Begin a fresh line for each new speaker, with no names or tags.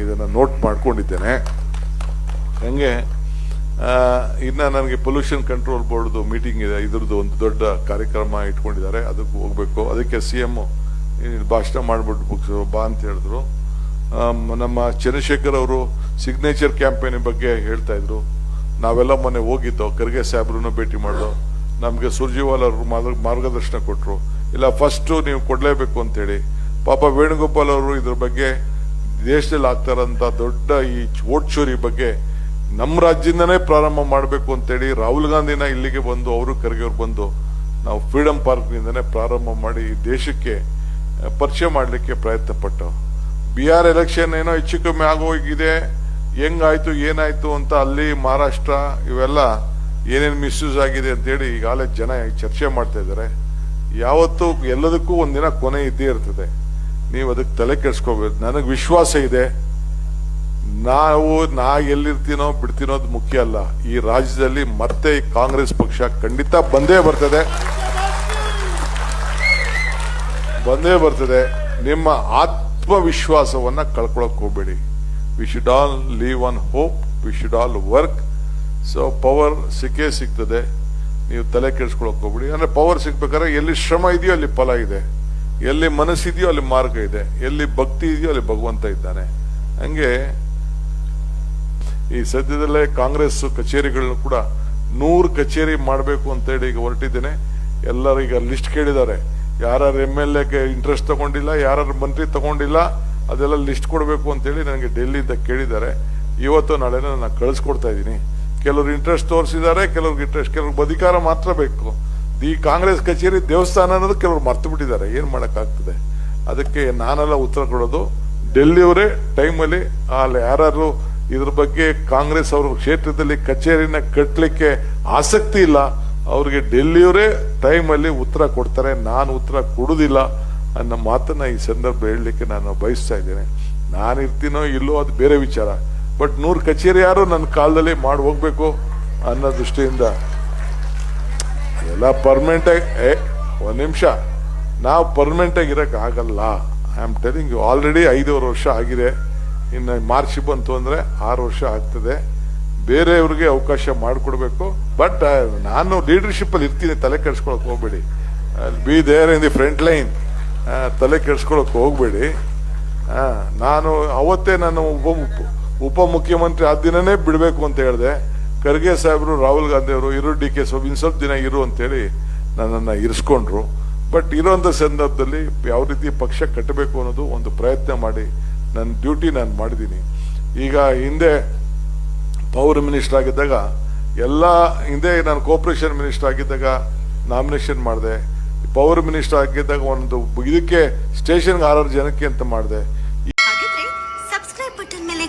ಇದನ್ನು ನೋಟ್ ಮಾಡ್ಕೊಂಡಿದ್ದೇನೆ. ಹಂಗೆ? ಇನ್ನು ನನಗೆ ಪೊಲ್ಯೂಷನ್ ಕಂಟ್ರೋಲ್ ಬೋರ್ಡ್ದು ಮೀಟಿಂಗ್ ಇದೆ. ಇದ್ರದ್ದು ಒಂದು ದೊಡ್ಡ ಕಾರ್ಯಕ್ರಮ ಇಟ್ಕೊಂಡಿದ್ದಾರೆ. ಅದಕ್ಕೆ ಹೋಗಬೇಕು. ಅದಕ್ಕೆ ಸಿ ಎಂ ಭಾಷಣ ಮಾಡಿಬಿಟ್ಟು ಬುಕ್ಸ್ ಬಾ ಅಂತ ಹೇಳಿದ್ರು. ನಮ್ಮ ಚಂದ್ರಶೇಖರ್ ಅವರು ಸಿಗ್ನೇಚರ್ ಕ್ಯಾಂಪೇನ್ ಬಗ್ಗೆ ಹೇಳ್ತಾ ಇದ್ರು. ನಾವೆಲ್ಲ ಮೊನ್ನೆ ಹೋಗಿದ್ದೋ, ಖರ್ಗೆ ಸಾಹೇಬ್ರನ್ನ ಭೇಟಿ ಮಾಡಿದ್ರು ನಮಗೆ ಸುರ್ಜಿವಾಲ್ ಅವರು ಮಾರ್ಗದರ್ಶನ ಕೊಟ್ಟರು ಇಲ್ಲ ಫಸ್ಟು ನೀವು ಕೊಡಲೇಬೇಕು ಅಂತೇಳಿ ಪಾಪ ವೇಣುಗೋಪಾಲ್ ಅವರು ಇದ್ರ ಬಗ್ಗೆ ದೇಶದಲ್ಲಿ ಆಗ್ತಾರಂತ ದೊಡ್ಡ ಈ ಓಟ್ ಚೋರಿ ಬಗ್ಗೆ ನಮ್ಮ ರಾಜ್ಯದಿಂದನೇ ಪ್ರಾರಂಭ ಮಾಡಬೇಕು ಅಂತೇಳಿ ರಾಹುಲ್ ಗಾಂಧಿನ ಇಲ್ಲಿಗೆ ಬಂದು, ಅವರು ಕರೆಗೆ ಅವ್ರು ಬಂದು ನಾವು ಫ್ರೀಡಮ್ ಪಾರ್ಕ್ನಿಂದನೇ ಪ್ರಾರಂಭ ಮಾಡಿ ದೇಶಕ್ಕೆ ಪರಿಚಯ ಮಾಡಲಿಕ್ಕೆ ಪ್ರಯತ್ನ ಪಟ್ಟು. ಬಿಹಾರ್ ಎಲೆಕ್ಷನ್ ಏನೋ ಹೆಚ್ಚು ಕಮ್ಮಿ ಆಗೋಗಿದೆ ಹೆಂಗಾಯ್ತು, ಏನಾಯ್ತು ಅಂತ ಅಲ್ಲಿ ಮಹಾರಾಷ್ಟ್ರ ಇವೆಲ್ಲ ಏನೇನು ಮಿಸ್ಯೂಸ್ ಆಗಿದೆ ಅಂತೇಳಿ ಈಗಾಗಲೇ ಜನ ಚರ್ಚೆ ಮಾಡ್ತಾ ಇದ್ದಾರೆ. ಯಾವತ್ತೂ ಎಲ್ಲದಕ್ಕೂ ಒಂದಿನ ಕೊನೆ ಇದ್ದೇ ಇರ್ತದೆ. ನೀವು ಅದಕ್ಕೆ ತಲೆ ಕೆಡಿಸ್ಕೋಬೇಕು. ನನಗೆ ವಿಶ್ವಾಸ ಇದೆ. ನಾವು, ನಾ ಎಲ್ಲಿರ್ತೀನೋ ಬಿಡ್ತೀನೋದು ಮುಖ್ಯ ಅಲ್ಲ. ಈ ರಾಜ್ಯದಲ್ಲಿ ಮತ್ತೆ ಕಾಂಗ್ರೆಸ್ ಪಕ್ಷ ಖಂಡಿತ ಬಂದೇ ಬರ್ತದೆ. ಬಂದೇ ಬರ್ತದೆ. ನಿಮ್ಮ ಆತ್ಮವಿಶ್ವಾಸವನ್ನ ಕಳ್ಕೊಳಕ್ ಹೋಗ್ಬೇಡಿ. We should all live on hope we should all work so power ಸಿಕ್ಕೇ ಸಿಗ್ತದೆ. ನೀವು ತಲೆ ಕೆಡಿಸ್ಕೊಳಕ್ ಹೋಗ್ಬೇಡಿ. ಅಂದ್ರೆ ಪವರ್ ಸಿಗ್ಬೇಕಾದ್ರೆ ಎಲ್ಲಿ ಶ್ರಮ ಇದೆಯೋ ಅಲ್ಲಿ ಫಲ ಇದೆ. ಎಲ್ಲಿ ಮನಸ್ಸಿದೆಯೋ ಅಲ್ಲಿ ಮಾರ್ಗ ಇದೆ. ಎಲ್ಲಿ ಭಕ್ತಿ ಇದೆಯೋ ಅಲ್ಲಿ ಭಗವಂತ ಇದ್ದಾನೆ. ಹಂಗೆ ಈ ಸದ್ಯದಲ್ಲೇ ಕಾಂಗ್ರೆಸ್ ಕಚೇರಿಗಳನ್ನು ಕೂಡ ನೂರು ಕಚೇರಿ ಮಾಡಬೇಕು ಅಂತೇಳಿ ಈಗ ಹೊರಟಿದ್ದೇನೆ. ಎಲ್ಲರೂ ಈಗ ಲಿಸ್ಟ್ ಕೇಳಿದ್ದಾರೆ. ಯಾರು ಎಂ ಎಲ್ ಎಗೆ ಇಂಟ್ರೆಸ್ಟ್ ತಗೊಂಡಿಲ್ಲ ಯಾರು ಮಂತ್ರಿ ತಗೊಂಡಿಲ್ಲ, ಅದೆಲ್ಲ ಲಿಸ್ಟ್ ಕೊಡಬೇಕು ಅಂತೇಳಿ ನನಗೆ ಡೆಲ್ಲಿಯಿಂದ ಕೇಳಿದ್ದಾರೆ. ಇವತ್ತು ನಾಳೆ ನಾನು ಕಳಿಸ್ಕೊಡ್ತಾ ಇದ್ದೀನಿ. ಕೆಲವರು ಇಂಟ್ರೆಸ್ಟ್ ತೋರಿಸಿದ್ದಾರೆ, ಕೆಲವ್ರಿಗೆ ಇಂಟ್ರೆಸ್ಟ್ ಕೆಲವ್ರಿಗೆ ಅಧಿಕಾರ ಮಾತ್ರ ಬೇಕು. ಈ ಕಾಂಗ್ರೆಸ್ ಕಚೇರಿ ದೇವಸ್ಥಾನ ಅನ್ನೋದು ಕೆಲವರು ಮರ್ತು ಬಿಟ್ಟಿದ್ದಾರೆ. ಏನ್ ಮಾಡೋಕ್ಕಾಗ್ತದೆ? ಅದಕ್ಕೆ ನಾನೆಲ್ಲ ಉತ್ತರ ಕೊಡೋದು, ಡೆಲ್ಲಿಯವರೇ ಟೈಮಲ್ಲಿ ಅಲ್ಲಿ ಯಾರು ಇದ್ರ ಬಗ್ಗೆ ಕಾಂಗ್ರೆಸ್ ಅವರು ಕ್ಷೇತ್ರದಲ್ಲಿ ಕಚೇರಿನ ಕಟ್ಟಲಿಕ್ಕೆ ಆಸಕ್ತಿ ಇಲ್ಲ. ಅವ್ರಿಗೆ ಡೆಲ್ಲಿಯವರೇ ಟೈಮಲ್ಲಿ ಉತ್ತರ ಕೊಡ್ತಾರೆ. ನಾನು ಉತ್ತರ ಕೊಡುವುದಿಲ್ಲ ಅನ್ನೋ ಮಾತನ್ನ ಈ ಸಂದರ್ಭ ಹೇಳಲಿಕ್ಕೆ ನಾನು ಬಯಸ್ತಾ ಇದ್ದೇನೆ. ನಾನು ಇರ್ತೀನೋ ಇಲ್ಲೋ ಅದು ಬೇರೆ ವಿಚಾರ. ಬಟ್ ನೂರು ಕಚೇರಿ ಯಾರು ನನ್ನ ಕಾಲದಲ್ಲಿ ಮಾಡಿ ಹೋಗ್ಬೇಕು ಅನ್ನೋ ದೃಷ್ಟಿಯಿಂದ ಎಲ್ಲ ಪರ್ಮನೆಂಟ್ ಆಗಿ, ಏ, ಒಂದು ನಿಮಿಷ. ನಾವು ಪರ್ಮನೆಂಟ್ ಇರೋಕ್ಕಾಗಲ್ಲ ಇರಕ್ ಆಗಲ್ಲ. ಐ ಆಮ್ ಟೆಲಿಂಗ್ ಆಲ್ರೆಡಿ ಐದೂವರೆ ವರ್ಷ ಆಗಿದೆ. ಇನ್ನು ಮಾರ್ಚ್ ಬಂತು ಅಂದ್ರೆ ಆರು ವರ್ಷ ಆಗ್ತದೆ. ಬೇರೆಯವ್ರಿಗೆ ಅವಕಾಶ ಮಾಡಿಕೊಡ್ಬೇಕು. ಬಟ್ ನಾನು ಲೀಡರ್ಶಿಪ್ ಅಲ್ಲಿ ಇರ್ತೀನಿ, ತಲೆ ಕೆಡ್ಸ್ಕೊಳಕ್ ಹೋಗ್ಬೇಡಿ. Be there in the front line ತಲೆ ಕೆಡ್ಸ್ಕೊಳಕ್ ಹೋಗ್ಬೇಡಿ. ನಾನು, ಅವತ್ತೇ ನಾನು ಉಪ ಉಪ ಮುಖ್ಯಮಂತ್ರಿ ಆ ದಿನನೇ ಬಿಡಬೇಕು ಅಂತ ಹೇಳಿದೆ. ಖರ್ಗೆ ಸಾಹೇಬರು, ರಾಹುಲ್ ಗಾಂಧಿ ಅವರು ಇರು ಡಿ ಕೆ ಸ್ವಾಮಿ ಇನ್ ಸ್ವಲ್ಪ ದಿನ ಇರು ಅಂತೇಳಿ ನನ್ನನ್ನು ಇರಿಸ್ಕೊಂಡ್ರು. ಬಟ್ ಇರೋಂಥ ಸಂದರ್ಭದಲ್ಲಿ ಯಾವ ರೀತಿ ಪಕ್ಷ ಕಟ್ಟಬೇಕು ಅನ್ನೋದು ಒಂದು ಪ್ರಯತ್ನ ಮಾಡಿ ನನ್ನ ಡ್ಯೂಟಿ ನಾನು ಮಾಡಿದ್ದೀನಿ. ಈಗ ಹಿಂದೆ ಪವರ್ ಮಿನಿಸ್ಟರ್ ಆಗಿದ್ದಾಗ ಎಲ್ಲ, ಹಿಂದೆ ನಾನು ಕೋಪರೇಷನ್ ಮಿನಿಸ್ಟರ್ ಆಗಿದ್ದಾಗ ನಾಮಿನೇಷನ್ ಮಾಡಿದೆ. ಪವರ್ ಮಿನಿಸ್ಟರ್ ಆಗಿದ್ದಾಗ ಒಂದು ಇದಕ್ಕೆ ಸ್ಟೇಷನ್ಗೆ ಆರಾರು ಜನಕ್ಕೆ ಅಂತ ಮಾಡಿದೆ.